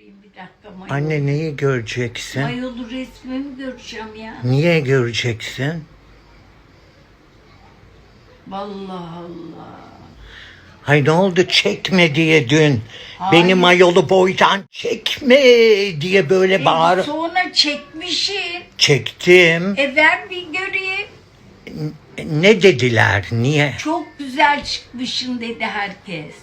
Bir dakika mayolu. Anne neyi göreceksin? Mayolu resmimi göreceğim ya. Niye göreceksin? Vallahi Allah. Hay ne oldu çekme diye dün. Hayır. Beni mayolu boydan çekme diye böyle E, bağır. sonra çekmişim. Çektim. E ver bir göreyim. Ne dediler? Niye? Çok güzel çıkmışsın dedi herkes.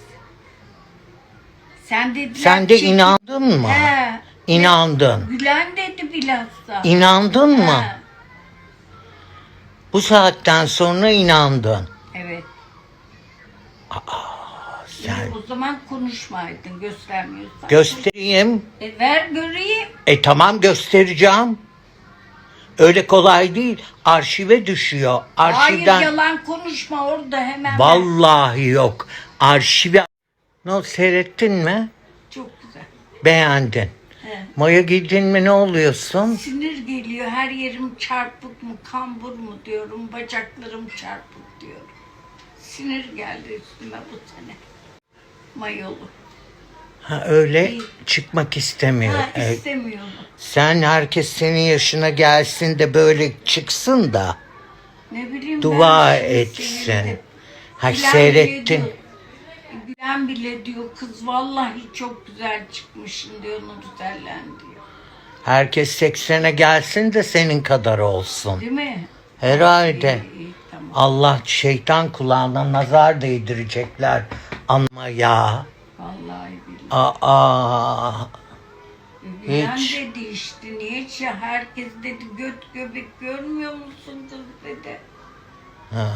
Sen dediler. Sen de çek- inandın mı? He. İnandın. Gülen dedi bilhassa. İnandın mı? He. Bu saatten sonra inandın. Evet. Sen O zaman konuşmaydın göstermiyorsan. göstereyim. e ver göreyim. E tamam göstereceğim. Öyle kolay değil. Arşive düşüyor. Arşivden. Hayır yalan konuşma orada hemen. ver. Vallahi yok. Arşive. Ne oldu seyrettin mi? Çok güzel. Beğendin. He. Maya giydin mi ne oluyorsun? Sinir geliyor. Her yerim çarpık mı, kambur mu diyorum. Bacaklarım çarpık diyorum. Sinir geldi üstüme bu sene. Mayolu. Ha, öyle çıkmak istemiyor. Ha, E, istemiyorum. sen herkes senin yaşına gelsin de böyle çıksın da Ne bileyim dua şimdi etsin. sevindim. Ha Gülen seyrettin. bile Gülen bile diyor kız vallahi çok güzel çıkmışsın diyor Nursellen diyor. Herkes 80'e gelsin de senin kadar olsun. Değil mi? Herhalde. İyi, iyi, tamam. Allah şeytan kulağına nazar değdirecekler. Ama ya. Vallahi billahi. Aa. Gülen hiç. dedi işte niye ya herkes dedi göt göbek görmüyor musun kız dedi. Ha.